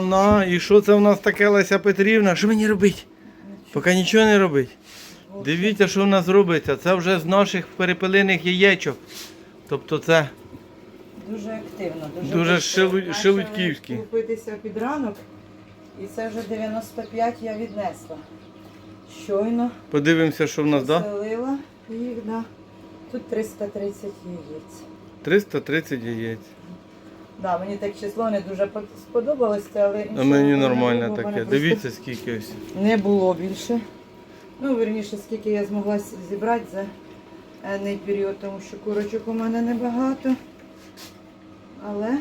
На, і що це в нас таке, Леся Петрівна? Що мені робить? Поки нічого не робить. Дивіться, що в нас робиться. Це вже з наших перепелиних яєчок. Тобто це Дуже активно, дуже, Дуже Купитися під ранок, і це вже 95 я віднесла. Щойно подивимося, що в нас, так? Да? їх, да. Тут 330 яєць. 330 яєць. Да, мені так число не дуже по- сподобалось, але А мені нормально було, таке. Дивіться, скільки ось. Не було більше. Ну, верніше, скільки я змогла зібрати за енний період, тому що курочок у мене небагато. Але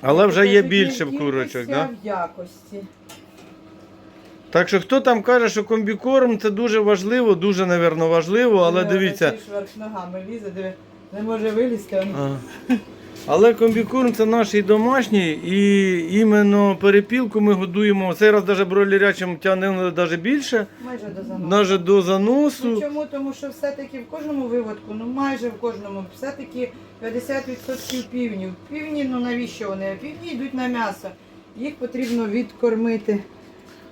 Але вже є більше в курочок, так? в якості. Так що хто там каже, що комбікорм це дуже важливо, дуже, напевно, важливо, але Диви, дивіться. ногами лізе, диви, не може вилізти. ну. Але комбікорм це наш і домашній, і іменно перепілку ми годуємо. Цей раз навіть бройлерячим тягнемо навіть більше, Майже до заносу. навіть до Ну заносу. чому? Тому що все-таки в кожному виводку, ну майже в кожному, все-таки 50% півнів. Півні, ну навіщо вони? Півні йдуть на м'ясо. Їх потрібно відкормити.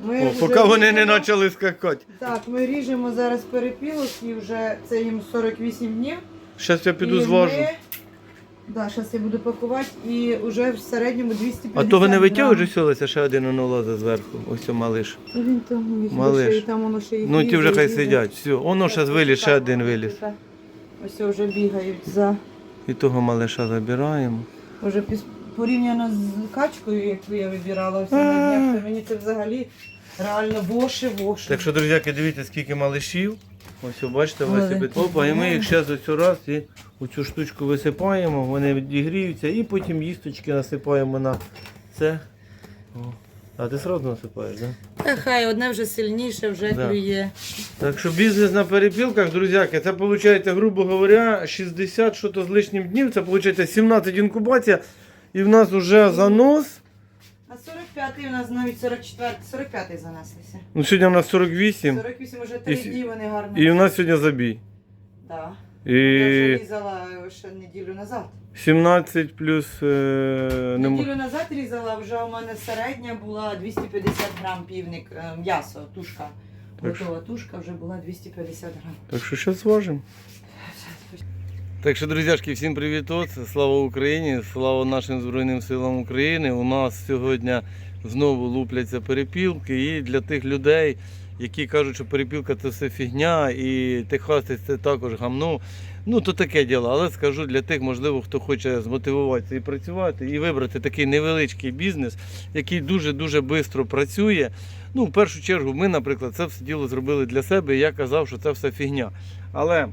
Ми О, вже поки вони не ріжемо- почали скакати. Так, ми ріжемо зараз перепілок і вже це їм 48 днів. Зараз я піду І зважу. Ми... Да, зараз я буду пакувати і вже в середньому 250 А того не грам. витягуєш ось Олеся, ще один воно лазить зверху. Ось о, малиш. Він там їх Малиш. лише, і там воно ще їх Ну ті вже хай сидять. Все, воно зараз виліз, ще один виліз. Ось вже бігають за. І того малиша забираємо. Уже піс- порівняно з качкою, яку я вибирала всі на днях, то мені це взагалі реально воші. Так що, друзяки, дивіться, скільки малишів. Ось, бачите, Маленькі. Опа, і ми їх зараз ось раз і оцю штучку висипаємо, вони відігріються, і потім їсточки насипаємо на це. О. А ти одразу насипаєш, так? Да? Та хай одне вже сильніше, вже Да. клює. Так що бізнес на перепілках, друзяки, це виходить, грубо говоря, 60 що то з лишнім днів, це виходить 17 інкубація, і в нас вже занос. А 45-й у нас навіть 44 45-й занеслися. Ну, сьогодні у нас 48, 48 вже три І дні вони гарно. і у нас сьогодні забій. Да. Я вже різала ще неділю назад. 17 плюс е, не м- Неділю назад різала, вже у мене середня була 250 грам півник е, м'ясо, тушка. Так що- Готова тушка вже була 250 грам. Так що зараз зважимо. Так що, друзяшки, всім привіт! Слава Україні! Слава нашим Збройним силам України. У нас сьогодні знову лупляться перепілки. І для тих людей, які кажуть, що перепілка це все фігня, і техасець це також гамно. Ну, то таке діло, але скажу для тих, можливо, хто хоче змотивуватися і працювати, і вибрати такий невеличкий бізнес, який дуже-дуже швидко працює. Ну, в першу чергу, ми, наприклад, це все діло зробили для себе, і я казав, що це все фігня. Але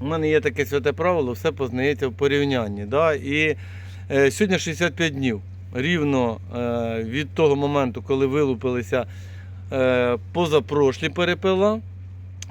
у мене є таке святе правило, все познається в порівнянні. Да? І е, сьогодні 65 днів. Рівно е, від того моменту, коли вилупилися е, позапрошлі перепила,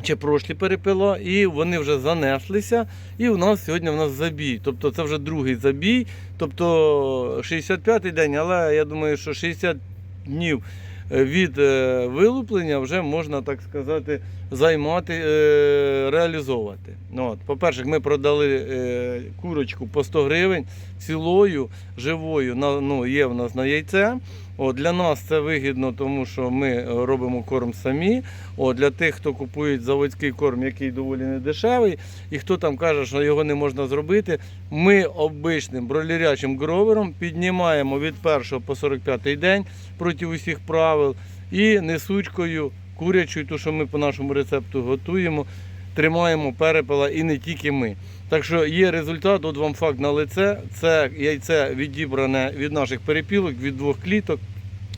чи прошлі перепила, і вони вже занеслися. І у нас сьогодні в нас забій. Тобто це вже другий забій, тобто 65-й день, але я думаю, що 60 днів від е, вилуплення вже можна так сказати займати, е, реалізовувати. Ну, от, по-перше, ми продали е, курочку по 100 гривень цілою, живою, ну, є в нас на яйце. От, для нас це вигідно, тому що ми робимо корм самі. От, для тих, хто купує заводський корм, який доволі недешевий, і хто там каже, що його не можна зробити, ми обичним бройлерячим гровером піднімаємо від 1 по 45 день проти усіх правил і несучкою курячою, ту, що ми по нашому рецепту готуємо, тримаємо перепела і не тільки ми. Так що є результат, от вам факт на лице. Це яйце відібране від наших перепілок, від двох кліток,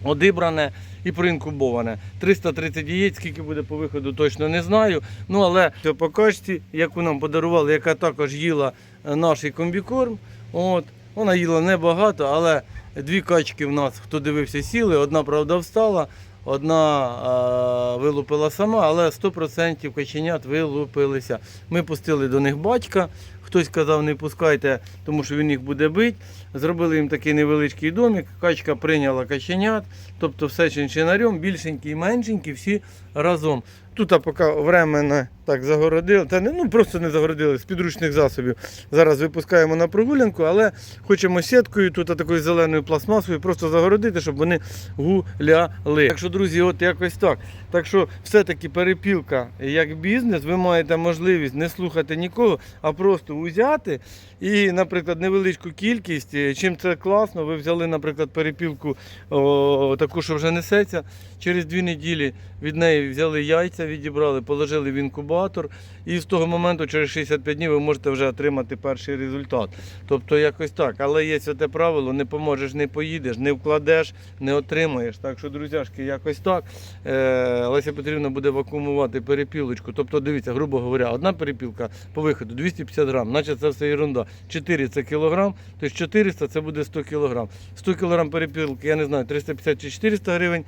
одібране і проінкубоване. 330 яєць, скільки буде по виходу, точно не знаю. Ну але по качці, яку нам подарували, яка також їла е, наш комбікорм. От, вона їла небагато, але дві качки в нас, хто дивився, сіли. Одна, правда, встала, одна а, вилупила сама, але 100% каченят вилупилися. Ми пустили до них батька. Хтось казав, не пускайте, тому що він їх буде бити. Зробили їм такий невеличкий домик. Качка прийняла каченят, тобто все чинчинарем, більшенькі і меншенькі, всі разом. Тут поки временно так загородили, та не, ну просто не загородили з підручних засобів. Зараз випускаємо на прогулянку, але хочемо сіткою, тут такою зеленою пластмасою, просто загородити, щоб вони гуляли. Так що, друзі, от якось так. Так що все-таки перепілка як бізнес, ви маєте можливість не слухати нікого, а просто узяти і, наприклад, невеличку кількість. е, Чим це класно, ви взяли, наприклад, перепілку о, таку, що вже несеться. Через дві неділі від неї взяли яйця, відібрали, положили в інкубатор, і з того моменту, через 65 днів, ви можете вже отримати перший результат. Тобто якось так. Але є це правило: не поможеш, не поїдеш, не вкладеш, не отримаєш. Так що, друзяшки, якось так. Е, Леся Петрівна буде вакуумувати перепілочку. Тобто, дивіться, грубо говоря, одна перепілка по виходу 250 грам, наче це все ерунда. 4 це кілограм, тобто 400 це буде 100 кілограм. 100 кілограм перепілки, я не знаю, 350 чи 400 гривень.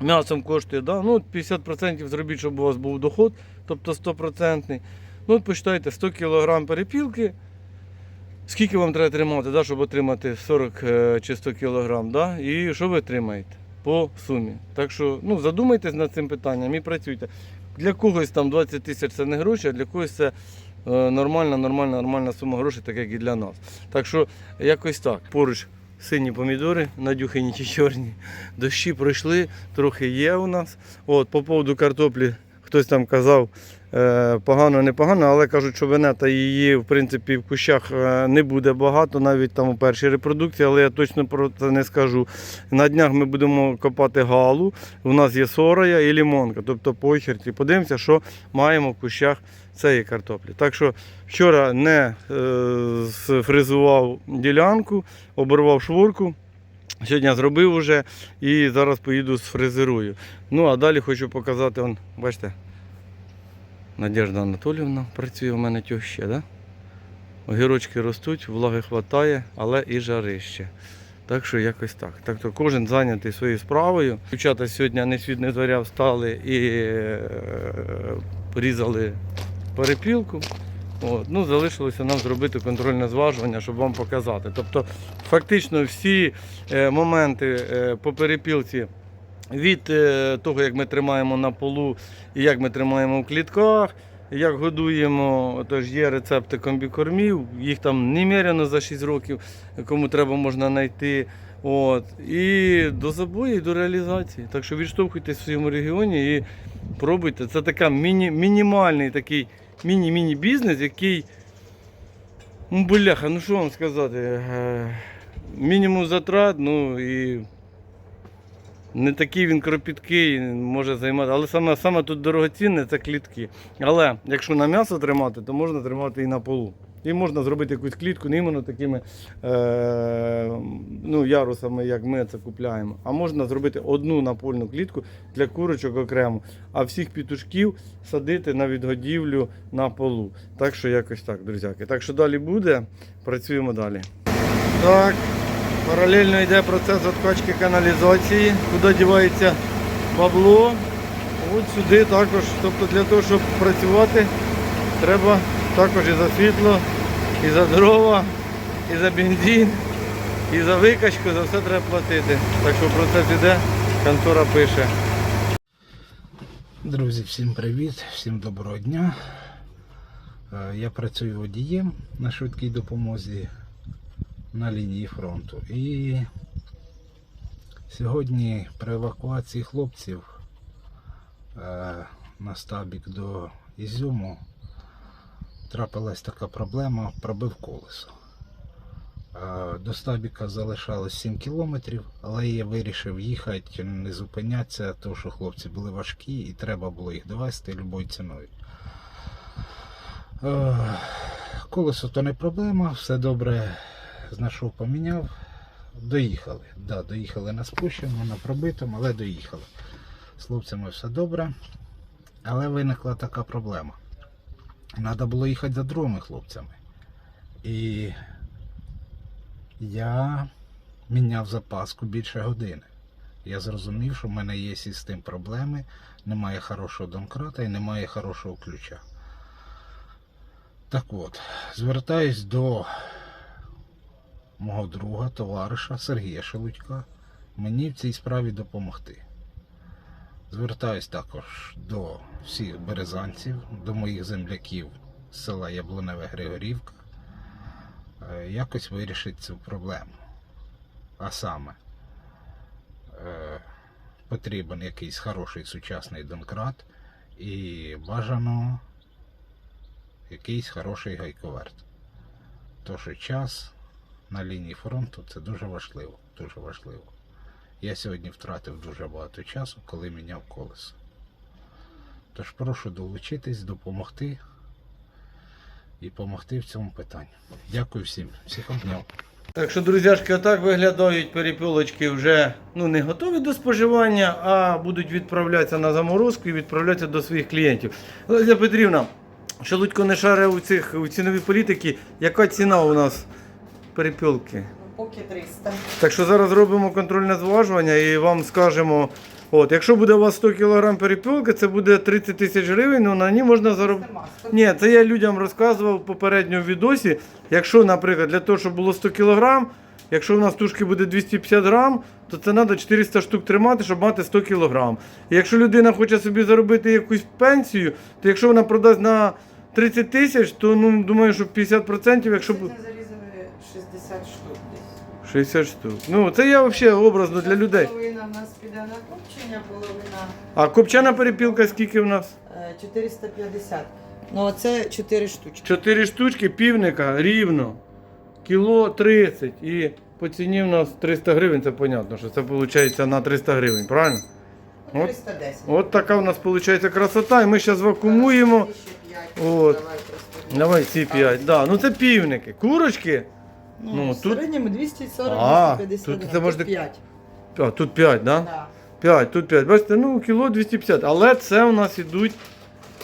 М'ясом коштує, да? ну, 50% зробіть, щоб у вас був доход, тобто 100%. Ну, от почитайте, 100 кг перепілки. Скільки вам треба тримати, да, щоб отримати 40 е, чи 100 кг, да? і що ви отримаєте по сумі. Так що ну, задумайтесь над цим питанням і працюйте. Для когось там 20 тисяч це не гроші, а для когось це е, нормальна, нормальна, нормальна сума грошей, так як і для нас. Так що якось так. Поруч сині помідори, надюхані чи чорні. Дощі пройшли, трохи є у нас. От, по поводу картоплі хтось там казав, погано, непогано, але кажуть, що венета її в принципі в кущах е, не буде багато, навіть там у першій репродукції, але я точно про це не скажу. На днях ми будемо копати галу. У нас є сорая і лімонка, тобто по очереді. Подивимося, що маємо в кущах цієї картоплі. Так що вчора не е, сфризував ділянку, оборвав шворку. Сьогодні зробив уже і зараз поїду сфрезерую. Ну а далі хочу показати, он, бачите, Надежда Анатолівна працює у мене теща, да? Огірочки ростуть, влаги хватає, але і жарище. Так що якось так. Так то кожен зайнятий своєю справою. Дівчата сьогодні не світ не зоря встали і е, порізали перепілку. От. Ну, залишилося нам зробити контрольне зважування, щоб вам показати. Тобто, фактично всі е, моменти е, по перепілці від е, того, як ми тримаємо на полу як ми тримаємо в клітках, як годуємо, тож є рецепти комбікормів, їх там немерено за 6 років, кому треба можна знайти. От. І до забою, і до реалізації. Так що відштовхуйтесь в своєму регіоні і пробуйте. Це така міні, мінімальний такий міні-міні бізнес, який. Ну, бляха, ну що вам сказати? е, Мінімум затрат, ну і не такий він кропіткий, може займати. Але саме, саме тут дорогоцінне це клітки. Але якщо на м'ясо тримати, то можна тримати і на полу. І можна зробити якусь клітку не іменно такими е, ну, ярусами, як ми це купляємо. А можна зробити одну напольну клітку для курочок окремо, а всіх пітушків садити на відгодівлю на полу. Так що якось так, друзяки. Так що далі буде, працюємо далі. Так, паралельно йде процес відкачки каналізації, куди дівається бабло. От сюди також. Тобто для того, щоб працювати, треба також і за світло, і за дрова, і за бензин, і за викачку, за все треба платити. Так що процес іде, контора пише. Друзі, всім привіт, всім доброго дня. Е, Я працюю водієм на швидкій допомозі на лінії фронту. І сьогодні при евакуації хлопців е, на стабік до Ізюму трапилась така проблема, пробив колесо. Е, До стабіка залишалось 7 кілометрів, але я вирішив їхати, не зупинятися, тому що хлопці були важкі і треба було їх довести любою ціною. Е, Колесо то не проблема, все добре знайшов, поміняв. Доїхали. Да, доїхали на спущеному, на пробитому, але доїхали. З хлопцями все добре. Але виникла така проблема. Треба було їхати за другими хлопцями. І я міняв запаску більше години. Я зрозумів, що в мене є із тим проблеми, немає хорошого домкрата і немає хорошого ключа. Так от, звертаюсь до мого друга, товариша Сергія Шелудька, мені в цій справі допомогти. Звертаюсь також до всіх березанців, до моїх земляків з села Яблуневе Григорівка. е, Якось вирішити цю проблему. А саме е, потрібен якийсь хороший сучасний донкрат і бажано якийсь хороший гайковерт. То що час на лінії фронту це дуже важливо. Дуже важливо. Я сьогодні втратив дуже багато часу, коли міняв колесо. Тож прошу долучитись, допомогти і допомогти в цьому питанні. Дякую всім. Всіх обняв. Так що, друзяшки, отак виглядають перепілочки вже ну, не готові до споживання, а будуть відправлятися на заморозку і відправлятися до своїх клієнтів. Леся Петрівна, Шелудько не шаре у цих у ціновій політики. Яка ціна у нас перепілки? Поки 300. Так що зараз робимо контрольне зважування і вам скажемо. От, якщо буде у вас 100 кг перепілки, це буде 30 тисяч гривень, ну на ній можна заробити. Ні, це я людям розказував в попередньому відосі. Якщо, наприклад, для того, щоб було 100 кг, якщо у нас тушки буде 250 грам, то це треба 400 штук тримати, щоб мати 100 кг. І якщо людина хоче собі заробити якусь пенсію, то якщо вона продасть на 30 тисяч, то ну думаю, що 50%, якщо б- Сьогодні зарізали 60 штук десь. 60 штук. Ну це я взагалі образно для людей. Половина в нас піде на копчення, половина А копчана перепілка скільки в нас? е, 450. Ну оце 4 штучки. 4 штучки півника рівно. Кіло 30. І по ціні в нас 300 гривень, це понятно, що це виходить на 300 гривень, правильно? Ну, От. 310. От така в нас виходить красота, і ми зараз вакуумуємо. Ще п'ять. От. Давай. Давай ці 5. Да. Ну це півники. Курочки. Ну, Ну, в тут- середньому 240 А, 250 тут грам. це можна- 5. А, тут 5, да? Да. 5, тут 5. Бачите, ну кіло 250. Але це у нас ідуть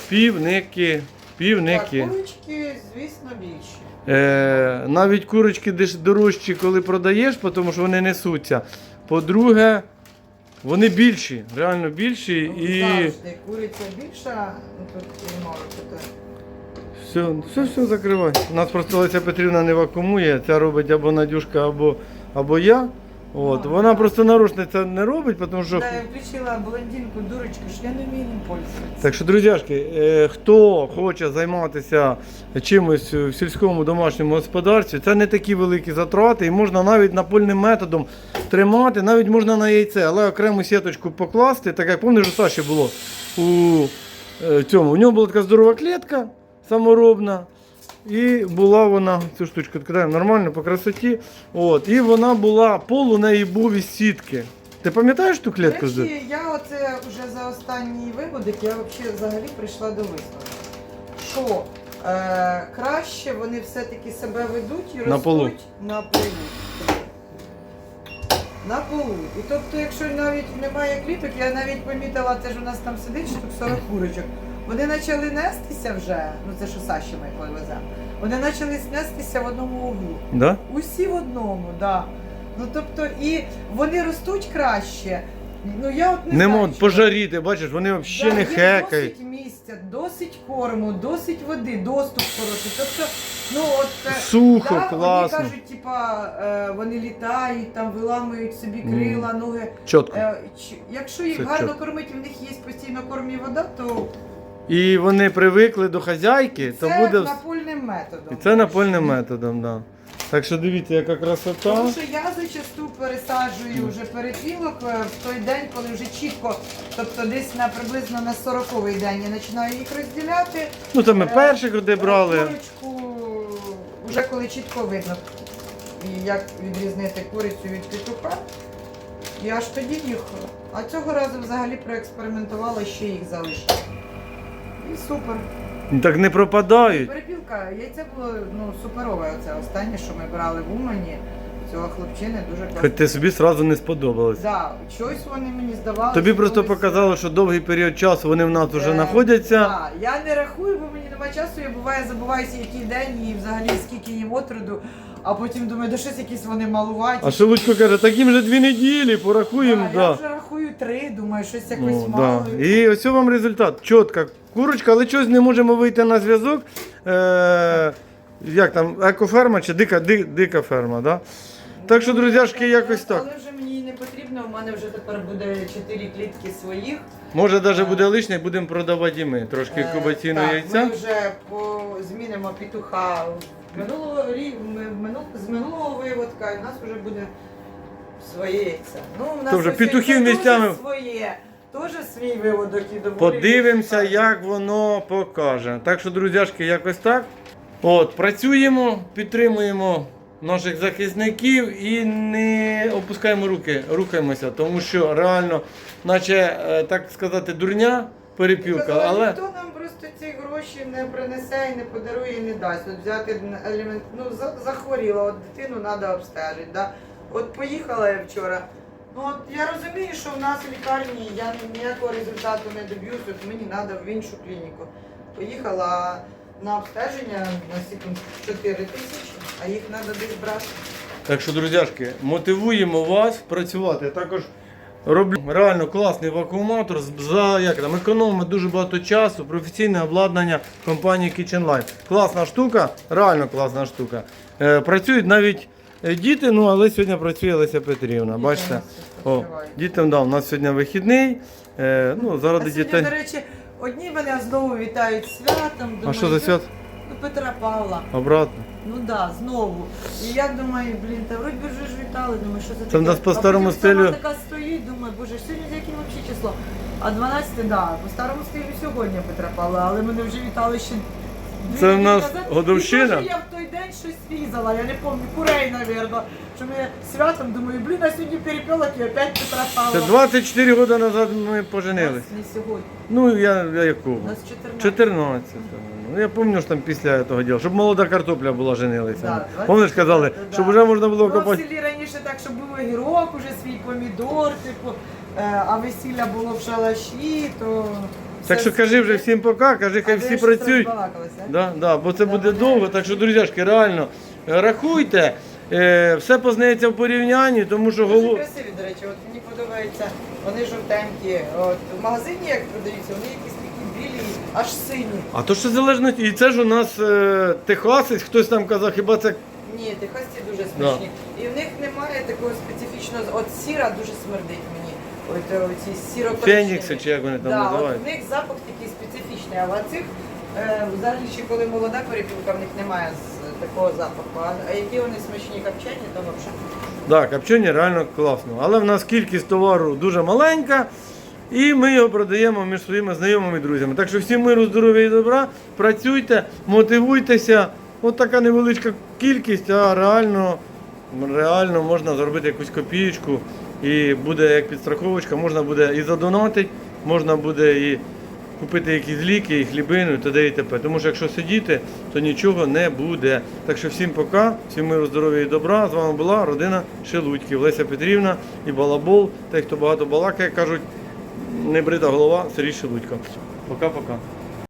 півники. Півники. Так, курочки, звісно, більші. Е, навіть курочки деш дорожчі, коли продаєш, тому що вони несуться. По-друге, вони більші, реально більші і Завжди куриця більша, ну тут немає питань. Все, все, все закривай. У нас просто Леся Петрівна не вакуумує, це робить або Надюшка, або, або я. От. Ну, Вона так. просто нарочно це не робить, тому що. Да, я включила блондинку, дурочку, що я не вмію ним пользуватися. Так що, друзяшки, е, хто хоче займатися чимось в сільському домашньому господарстві, це не такі великі затрати, і можна навіть напольним методом тримати, навіть можна на яйце, але окрему сіточку покласти, так як пам'ятаєш, у Саші було у е, цьому. У нього була така здорова клітка саморобна. І була вона, цю штучку відкидаємо нормально по красоті. От, і вона була, пол у неї був із сітки. Ти пам'ятаєш ту До клітку? речі, я оце вже за останній виводок, я взагалі прийшла до висновку, що е, краще вони все-таки себе ведуть і ростуть На полу. на полу. На полу. І тобто, якщо навіть немає кліток, я навіть помітила, це ж у нас там сидить штук 40 курочок. Вони почали нестися вже, ну це що Саші ми повеземо. Вони почали снестися в одному углу. Да? Усі в одному, так. Да. Ну тобто, і вони ростуть краще. Ну я от не Не знаю, можуть пожаріти, бачиш, вони взагалі не є хекають. Досить місця, досить корму, досить води, доступ хороший. Тобто, ну от е, Сухо, да, класно. Вони кажуть, типа, е, вони літають, там виламують собі Мгм. крила, ноги. Чітко. Е, ч- якщо їх Це гарно чітко. кормити, в них є постійно корм і вода, то І вони привикли до хазяйки, то це буде. вс- напольним методом. І це напольним методом, да. Так що дивіться, яка красота. Тому що я зачасту пересаджую вже перепілок е, в той день, коли вже чітко, тобто десь на приблизно на 40-й день я починаю їх розділяти. Ну це ми Е, перших де брали. Курочку, вже коли чітко видно, і як відрізнити курицю від петуха. І аж тоді їх. А цього разу взагалі проекспериментувала, ще їх залишила. І супер. Так не пропадають. Перепілка, яйце було ну, суперове. Оце останнє, що ми брали в Умані. Цього хлопчини дуже класно. Хоч ти собі сразу не сподобалось. Да, щось вони мені здавалося. Тобі просто показало, що довгий період часу вони в нас вже Е, знаходяться. Да. Я не рахую, бо мені немає часу, я буває забуваюся, який день і взагалі скільки їм отроду, а потім думаю, да щось якісь вони малуваті. А Шелудько каже, так їм вже дві неділі, порахуємо. Да, Я вже рахую три, думаю, щось якось Ну, мало. да. І ось вам результат. Чітка курочка, але щось не можемо вийти на зв'язок. Е, як там, екоферма чи дика, ди- дика ферма, да? Так що, друзяшки, якось так. Але вже мені не потрібно. У мене вже тепер буде 4 клітки своїх. Може, навіть Е. буде лишнє, будемо продавати і ми. Трошки Е, кубаційного так, яйця. Ми вже по, змінимо петуха минулого рі- ми- минул, з минулого виводка, і у нас вже буде своє яйце. Ну, у нас То вже ось петухів яйце місцями- теж своє. Теж свій виводок і доволі. Подивимося, як воно покаже. Так що, друзяшки, якось так. От, працюємо, підтримуємо наших захисників і не опускаємо руки, рухаємося, тому що реально, наче е, так сказати, дурня перепілка, але Ніхто нам просто ці гроші не принесе і не подарує, і не дасть. От взяти елемент, ну захворіла, от дитину треба обстежити. Да? От поїхала я вчора. Ну от я розумію, що в нас в лікарні я ніякого результату не доб'юсь, от мені треба в іншу клініку. Поїхала на обстеження на секунд 4 тисячі, а їх треба десь брати. Так що, друзяшки, мотивуємо вас працювати. Також роблю реально класний вакууматор. За як там економимо дуже багато часу, професійне обладнання компанії Kitchen Line. Класна штука, реально класна штука. Е, працюють навіть е, діти, ну але сьогодні працює Леся Петрівна. Бачите? О, дітям да, у нас сьогодні вихідний. Е, ну, А сьогодні, дітей. до речі, одні мене знову вітають з святом. А що за свят? Ну, Петра Павла. Обратно. Ну да, знову. І я думаю, блін, та вроді вже ж вітали, думаю, що за Це в нас по старому потім сама стилю. така стоїть, думаю, боже, сьогодні з яким взагалі число? А 12, да, по старому стилю сьогодні Петра Павла, але мене вже вітали ще. дві Це в неділі нас назад. годовщина? Теж я в той день щось різала, я не пам'ятаю, курей, навірно. Що ми святом думаю, блін, а сьогодні перепілок і опять Петра Павла. Це 24 роки назад ми поженились. Не сьогодні. Ну, я, я якого? У нас 14. 14. Ну, я пам'ятаю, що там після того діла, щоб молода картопля була женилися. Да, Пам'ятаєш, казали, да. щоб вже можна було Ну, в копати. селі раніше так, щоб був огірок, уже свій помідор, типу, е, а весілля було в шалаші, то. Так що кажи вже всім пока, кажи, хай всі працюють. Да, да, бо це буде довго. Так що, друзяшки, реально е, рахуйте, е, все познається в порівнянні, тому що Дуже голов... красиві, до речі, от мені подобається, вони жовтенькі. От, в магазині, як продаються, вони якісь білі, аж сині. А то що залежно, і це ж у нас е, техасець, хтось там казав, хіба це Ні, техасці дуже смачні. І в них немає такого специфічного. От сіра дуже смердить мені. От е, оці сіро фенікси, чи як вони там да, називають. От в них запах такий специфічний, а цих е, взагалі ще коли молода перепілка, в них немає з- такого запаху. А, а які вони смачні копчені, то взагалі. Так, копчені реально класно. Але в нас кількість товару дуже маленька. І ми його продаємо між своїми знайомими і друзями. Так що всім миру, здоров'я і добра. Працюйте, мотивуйтеся. От така невеличка кількість, а реально, реально можна зробити якусь копієчку. І буде як підстраховочка, можна буде і задонатити, можна буде і купити якісь ліки, і хлібину, і т.д. і т.п. Тому що якщо сидіти, то нічого не буде. Так що всім пока, всім миру, здоров'я і добра. З вами була родина Шелудьків, Леся Петрівна і Балабол. Той, хто багато балакає, кажуть, не брита голова, Сергій Шелудько. Пока-пока.